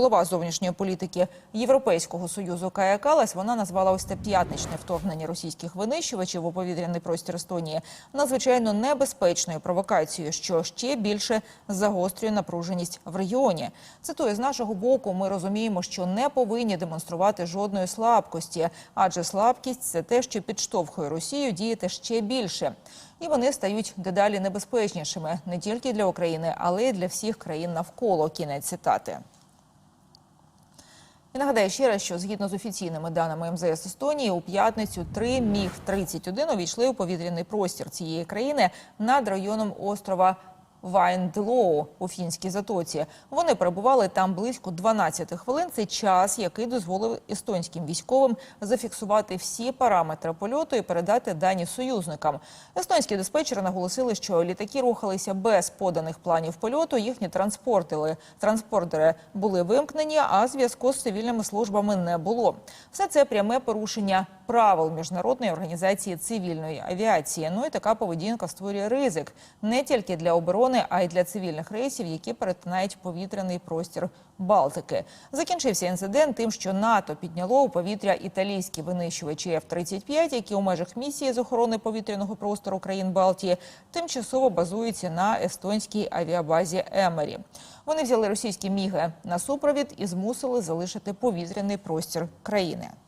голова зовнішньої політики Європейського союзу Кая Калас, вона назвала ось це п'ятничне вторгнення російських винищувачів у повітряний простір Естонії надзвичайно небезпечною провокацією, що ще більше загострює напруженість в регіоні. Цитую, з нашого боку, ми розуміємо, що не повинні демонструвати жодної слабкості, адже слабкість це те, що підштовхує Росію діяти ще більше. І вони стають дедалі небезпечнішими не тільки для України, але й для всіх країн навколо. Кінець цитати. І нагадаю ще раз, що згідно з офіційними даними МЗС Естонії, у п'ятницю три міг 31 увійшли у повітряний простір цієї країни над районом острова. Вайндлоу у фінській затоці. Вони перебували там близько 12 хвилин. Це час, який дозволив естонським військовим зафіксувати всі параметри польоту і передати дані союзникам. Естонські диспетчери наголосили, що літаки рухалися без поданих планів польоту. Їхні транспортили транспортери були вимкнені, а зв'язку з цивільними службами не було. Все це пряме порушення правил міжнародної організації цивільної авіації. Ну і така поведінка створює ризик не тільки для оборони, а й для цивільних рейсів, які перетинають повітряний простір Балтики. Закінчився інцидент тим, що НАТО підняло у повітря італійські винищувачі F-35, які у межах місії з охорони повітряного простору країн Балтії тимчасово базуються на естонській авіабазі Емері. Вони взяли російські міги на супровід і змусили залишити повітряний простір країни.